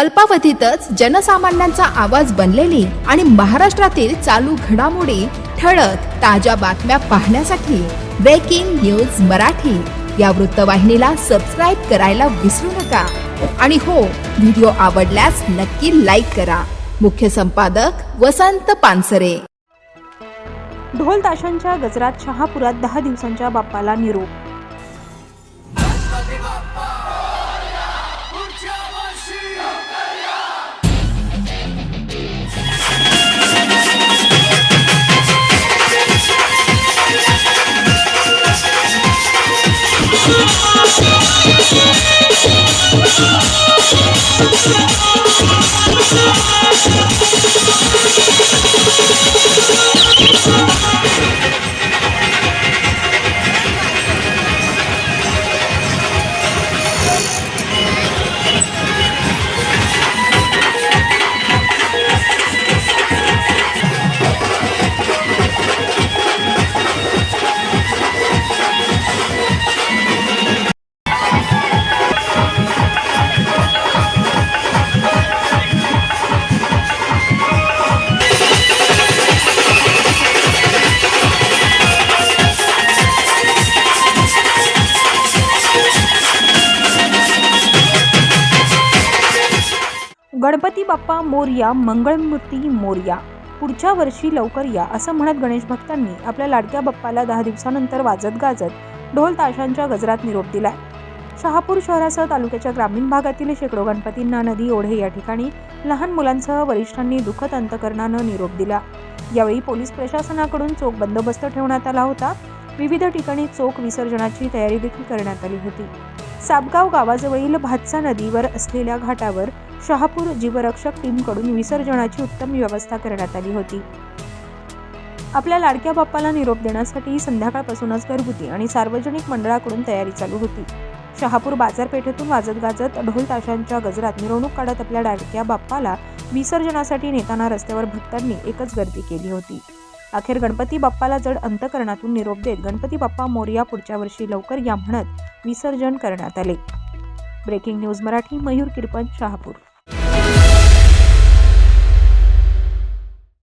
अल्पावधीतच जनसामान्यांचा आवाज बनलेली आणि महाराष्ट्रातील चालू घडामोडी ठळक ताज्या बातम्या पाहण्यासाठी ब्रेकिंग न्यूज मराठी. या वृत्तवाहिनीला सबस्क्राईब करायला विसरू नका. आणि हो व्हिडिओ आवडल्यास नक्की लाईक करा. मुख्य संपादक वसंत पानसरे. ढोल ताशांच्या गजरात शहापुरात दहा दिवसांच्या बाप्पाला निरोप गणपती बाप्पा मोरया मंगळमूर्ती मोरया. पुढच्या वर्षी लवकर या असं म्हणत गणेश भक्तांनी आपल्या लाडक्या बाप्पाला दहा दिवसानंतर वाजत गाजत ढोल ताशांच्या गजरात निरोप दिलाय. शहापूर शहरासह तालुक्याच्या ग्रामीण भागातील शेकडो गणपतींना नदी ओढे या ठिकाणी लहान मुलांसह वरिष्ठांनी दुःखद अंतकरणानं निरोप दिला. यावेळी पोलीस प्रशासनाकडून चोख बंदोबस्त ठेवण्यात आला होता. विविध ठिकाणी चोख विसर्जनाची तयारी देखील करण्यात आली होती. सापगाव गावाजवळील भातसा नदीवर असलेल्या घाटावर शहापूर जीवरक्षक टीमकडून विसर्जनाची उत्तम व्यवस्था करण्यात आली होती. आपल्या लाडक्या बाप्पाला निरोप देण्यासाठी संध्याकाळपासूनच घरगुती आणि सार्वजनिक मंडळाकडून तयारी चालू होती. शहापूर बाजारपेठेतून वाजत गाजत ढोल ताशांच्या गजरात मिरवणूक काढत आपल्या लाडक्या बाप्पाला विसर्जनासाठी नेताना रस्त्यावर भक्तांनी एकच गर्दी केली होती. अखेर गणपती बाप्पाला जड अंतकरणातून निरोप देत गणपती बाप्पा मोर्या पुढच्या वर्षी लवकर या म्हणत विसर्जन करण्यात आले. Breaking news Marathi Mayur Kirpan Shahapur.